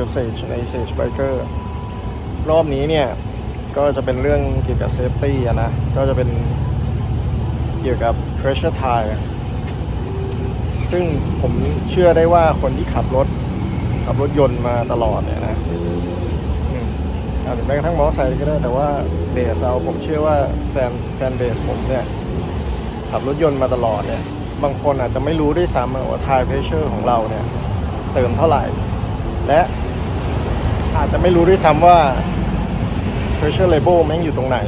กับ Sage ใน Sage Biker รอบนี้เนี่ย ก็จะเป็นเรื่องเกี่ยวกับ Safety นะ ก็จะเป็นเกี่ยวกับ Pressure Tire ซึ่งผมเชื่อได้ว่าคนที่ขับรถ ขับรถยนต์มาตลอดเนี่ยนะอือาจจะแม้กระทั่งมอเตอร์ไซค์ก็ได้แต่ว่าเบสเอาผมเชื่อว่าแฟนแฟนเบสผมเนี่ย ขับรถยนต์มาตลอดเนี่ย บางคนอาจจะไม่รู้ด้วยซ้ำว่า tire pressure ของเราเนี่ย เติมเท่าไหร่ และ อาจจะไม่รู้ด้วยซ้ำว่า pressure label แม่งอยู่ตรงไหน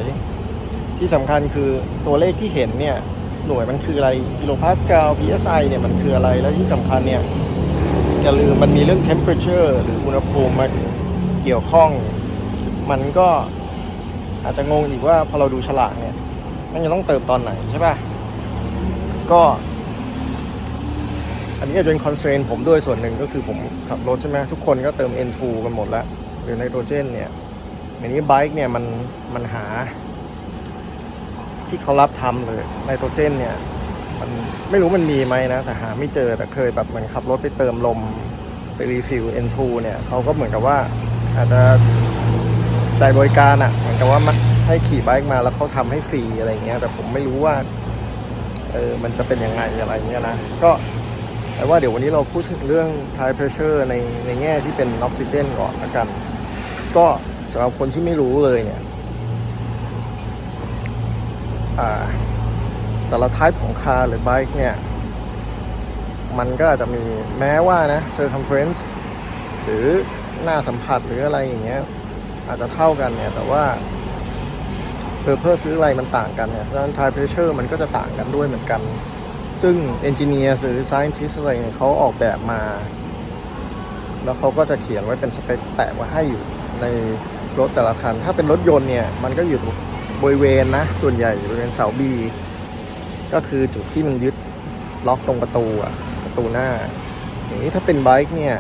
ที่สำคัญคือตัวเลขที่เห็นเนี่ย หน่วยมันคืออะไรกิโลพาสกาล psi เนี่ยมันคืออะไรและที่สำคัญเนี่ยอย่าลืมมันมีเรื่อง temperature หรืออุณหภูมิมาเกี่ยวข้อง มันก็อาจจะงงอีกว่าพอเราดูฉลากเนี่ย มันจะต้องเติมตอนไหนใช่ป่ะ ก็ อันนี้อาจจะเป็นคอนเซนผมด้วยส่วนหนึ่งก็คือผมขับรถใช่ไหมทุกคนก็เติม N2 กันหมดแล้ว หรือไนโตรเจนเนี่ยอันนี้ไบค์เนี่ยมันมันหา ที่เขารับทำเลยไนโตรเจนเนี่ยมันไม่รู้มันมีไหมนะ แต่หาไม่เจอแต่เคยแบบเหมือนขับรถไปเติมลมไปรีฟิล N2 เนี่ยเขาก็เหมือนกับว่าอาจจะจ่ายบริการอะ่ะ เหมือนกับว่ามันให้ขี่ไบค์มาแล้วเขาทำให้ฟรีอะไรเงี้ยแต่ผมไม่รู้ว่าเออมันจะเป็นยังไงอะไรเงี้ยนะก็ แต่ว่าเดี๋ยววันนี้เราพูดถึงเรื่อง tire pressure ในในแง่ที่เป็นออกซิเจนก่อนละกัน ก็สำหรับคนที่ไม่รู้เลยเนี่ยแต่ละ type ของคาร์หรือ bike เนี่ย มันก็อาจจะมีแม้ว่านะ circumference หรือหน้าสัมผัสหรืออะไรอย่างเงี้ยอาจจะเท่ากันเนี่ย แต่ว่า purpose หรืออะไรมันต่างกันเนี่ยเพรานั้น tire pressure มันก็จะต่างกันด้วยเหมือนกัน ซึ่ง engineer หรือ scientist อะไรเนี่ยเขาออกแบบมา แล้วเขาก็จะเขียนไว้เป็นสเปคแปะไว้ให้อยู่ในรถแต่ละคัน ถ้าเป็นรถยนต์เนี่ย มันก็อยู่บริเวณนะ ส่วนใหญ่บริเวณเสา B ก็คือจุดที่มันยึดล็อกตรงประตูอะประตูหน้า อย่างนี้ถ้าเป็นไบค์เนี่ย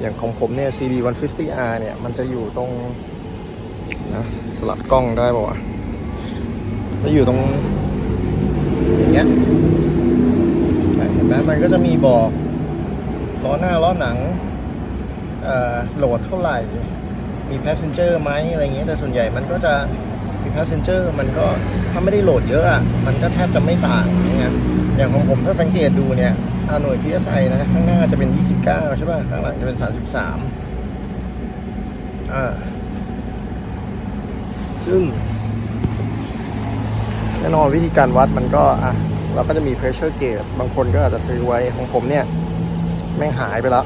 อย่างของผมเนี่ย CD 150R เนี่ย มันจะอยู่ตรงนะสลับกล้องได้ป่าวะจะอยู่ตรง อย่างเงี้ยเห็นไหมมันก็จะมีบอกล้อหน้าล้อหนังโหลดเท่าไหร่ มี passenger ไหมอะไรเงี้ยแต่ส่วนใหญ่มันก็จะมี passenger มันก็ถ้าไม่ได้โหลดเยอะอะมันก็แทบจะไม่ต่างอย่างเงี้ยอย่างของผมถ้าสังเกตดูเนี่ยอาหน่วย PSI นะข้างหน้าจะเป็น 29 ใช่ป่ะ ข้างหลังจะเป็น 33อ่าซึ่ง แน่นอนวิธีการวัดมันก็อะเราก็จะมี pressure gauge บางคนก็อาจจะซื้อไว้ของผมเนี่ย แม่งหายไปแล้ว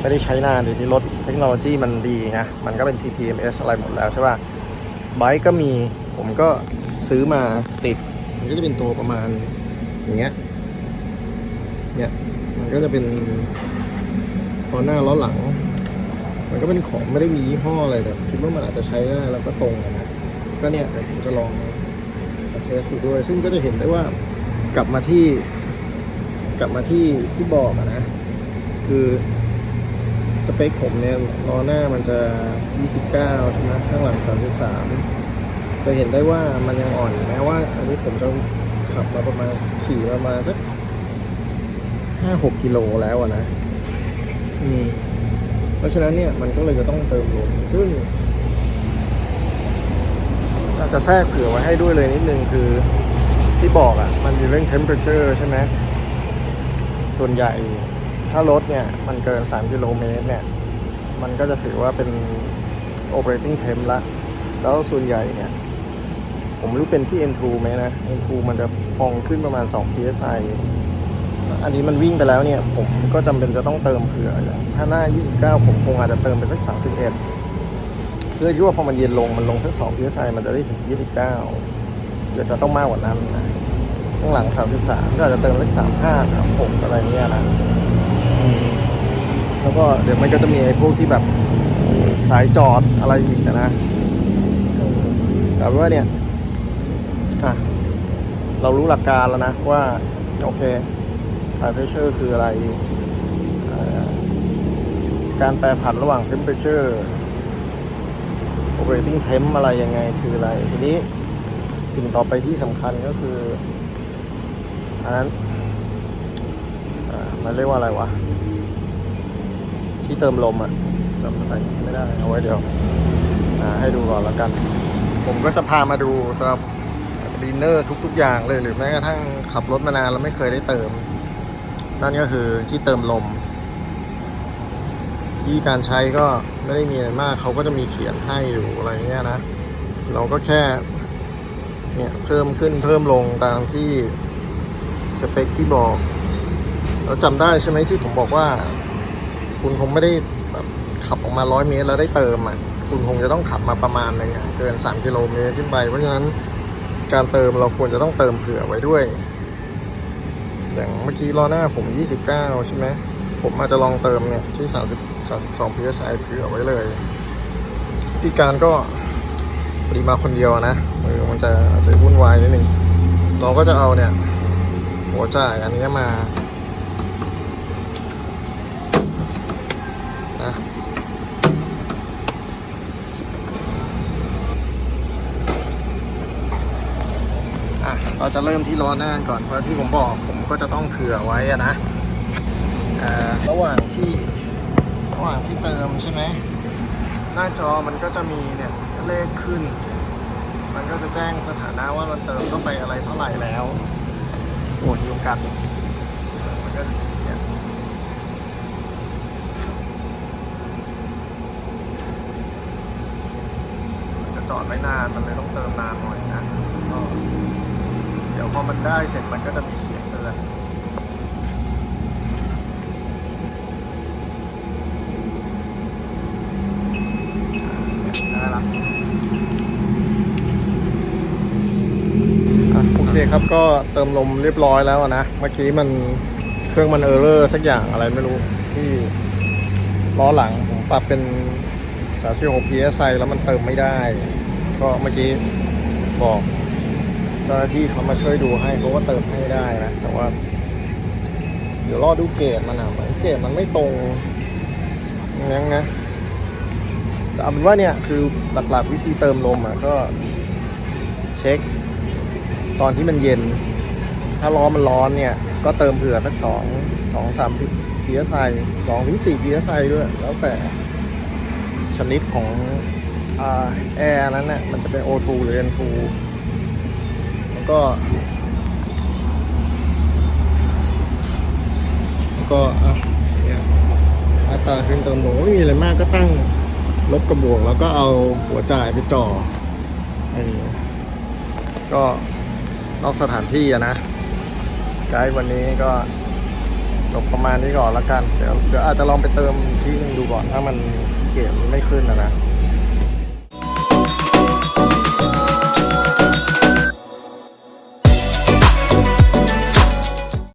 ไม่ได้ใช้นานเดี๋ยวนี้รถเทคโนโลยีมันดีนะ มันก็เป็น TPMS อะไรหมดแล้วใช่ป่ะไบค์ก็มีผมก็ซื้อมาติด มันก็จะเป็นตัวประมาณอย่างเงี้ยเนี่ยมันก็จะเป็นล้อหน้าล้อหลัง มันก็เป็นของไม่ได้มียี่ห้ออะไรแต่คิดว่ามันอาจจะใช้ได้แล้วก็ตรงนะก็เนี่ยเดี๋ยวผมจะลอง เทสดูด้วย ซึ่งก็จะเห็นได้ว่ากลับมาที่ กลับมาที่ที่บอกอะนะ คือสเปคผมเนี่ยล้อหน้ามันจะ 29 ใช่ไหมข้างหลัง 33 จะเห็นได้ว่ามันยังอ่อนแม้ว่า อันนี้ผมจะขับมาประมาณขี่ประมาณสัก 5-6 กิโลแล้วอะนะ อืม เพราะฉะนั้นเนี่ยมันก็เลยจะต้องเติมลมซึ่ง อาจจะแทรกเผื่อไว้ให้ด้วยเลยนิดนึงคือที่บอกอะ่ะ มันมีเรื่อง temperature ใช่ไหมส่วนใหญ่ถ้ารถเนี่ย มันเกิน 3 กิโลเมตรเนี่ย มันก็จะถือว่าเป็น operating temp ละ แล้วส่วนใหญ่เนี่ย ผมรู้เป็นที่ N2 ไหมนะ N2 มันจะพองขึ้นประมาณ 2 psi อันนี้มันวิ่งไปแล้วเนี่ย ผมก็จำเป็นจะต้องเติมเผื่ออย่างถ้าหน้า 29 ผมคงอาจจะเติมไปสัก 31 เพื่อที่ว่าพอมันเย็นลงมันลงสัก2 psi มันจะได้ถึง 29เดี๋ยวจะต้องมากกว่านั้นนะข้างหลัง 33 ก็อาจจะเติมสัก35 36 อะไรเงี้ยนะแล้วก็เดี๋ยวมันก็จะมีไอ้พวกที่แบบสายจอดอะไรอีกนะแต่ว่าเนี่ยอะเรารู้หลักการแล้วนะว่า โอเค tire pressure คืออะไร การแปรผันระหว่าง temperature operating temp อะไรยังไงคืออะไร ทีนี้สิ่งต่อไปที่สำคัญก็คือ อันนั้นมันเรียกว่าอะไรวะ ที่เติมลมอะเติมใส่ไม่ได้ เอาไว้เดี๋ยวให้ดูก่อนแล้วกัน ผมก็จะพามาดูสำหรับอาจจะบินเนอร์ทุก ๆ อย่างเลยหรือแม้กระทั่งขับรถมานานแล้วไม่เคยได้เติม นั่นก็คือที่เติมลม วิธีการใช้ก็ไม่ได้มีอะไรมากเขาก็จะมีเขียนให้อยู่อะไรเงี้ยนะ เราก็แค่เนี่ยเพิ่มขึ้นเพิ่มลงตามที่สเปคที่บอกเราจำได้ใช่ไหมที่ผมบอกว่า คุณคงไม่ได้แบบขับออกมาร้อยเมตรแล้วได้เติมอะคุณคงจะต้องขับมาประมาณหนึงอะเกิน 3 กิโลเมตรขึ้นไป เพราะฉะนั้นการเติมเราควรจะต้องเติมเผื่อไว้ด้วย อย่างเมื่อกี้ล้อหน้าผม 29 ใช่ไหม ผมอาจจะลองเติมเนี่ยที่ 30 32 psi เผื่อไว้เลยวิธีการก็พอดีมาคนเดียวนะเออมันจะอาจจะวุ่นวายนิดนึงเราก็จะเอาเนี่ย หัวจ่ายอันนี้มานะเราจะเริ่มที่ล้อหน้าก่อนเพราะที่ผมบอกผมก็จะต้องเผื่อไว้อะนะ ระหว่างที่ระหว่างที่เติมใช่ไหมหน้าจอมันก็จะมีเนี่ยเลขขึ้น มันก็จะแจ้งสถานะว่ามันเติมเข้าไปอะไรเท่าไหร่แล้วโอ้ยุงกัดมันก็เนี่ยจะจอดไว้นานมันเลยต้องเติมนานหน่อยนะเดี๋ยวพอมันได้เสร็จมันก็จะมีเสียงเตือน โอเคครับก็เติมลมเรียบร้อยแล้วนะ เมื่อกี้มันเครื่องมันเออร์เรอร์สักอย่างอะไรไม่รู้ที่ล้อหลังผมปรับเป็น36 psi แล้วมันเติมไม่ได้ ก็เมื่อกี้บอกเจ้าหน้าที่เขามาช่วยดูให้เขาก็เติมให้ได้นะ แต่ว่า เดี๋ยวรอดูเกจมันอะเหมือนเกจมันไม่ตรงงั้นนะ เอาเป็นว่าเนี่ยคือหลักๆวิธีเติมลมอะก็ เช็ค ตอนที่มันเย็น ถ้าล้อมันร้อนเนี่ย ก็เติมเผื่อสักสองสองสามพีเอสไอสองถึงสี่พีเอสไอด้วย แล้วแต่ชนิดของอแอร์นั้นน่ะมันจะเป็น O2 หรือ N2 แล้วก็ แล้วก็อะเนี่ยอัตราขึ้นเติมลมไม่มีอะไรมากก็ตั้ง ลบกระบวกแล้วก็เอาหัวจ่ายไปจ่อไอ้ก็นอกสถานที่อะนะไกด์วันนี้ก็จบประมาณนี้ก่อนละกัน เดี๋ยวเดี๋ยวอาจจะลองไปเติมที่นึงดูก่อน ถ้ามันเกมไม่ขึ้นนะนะ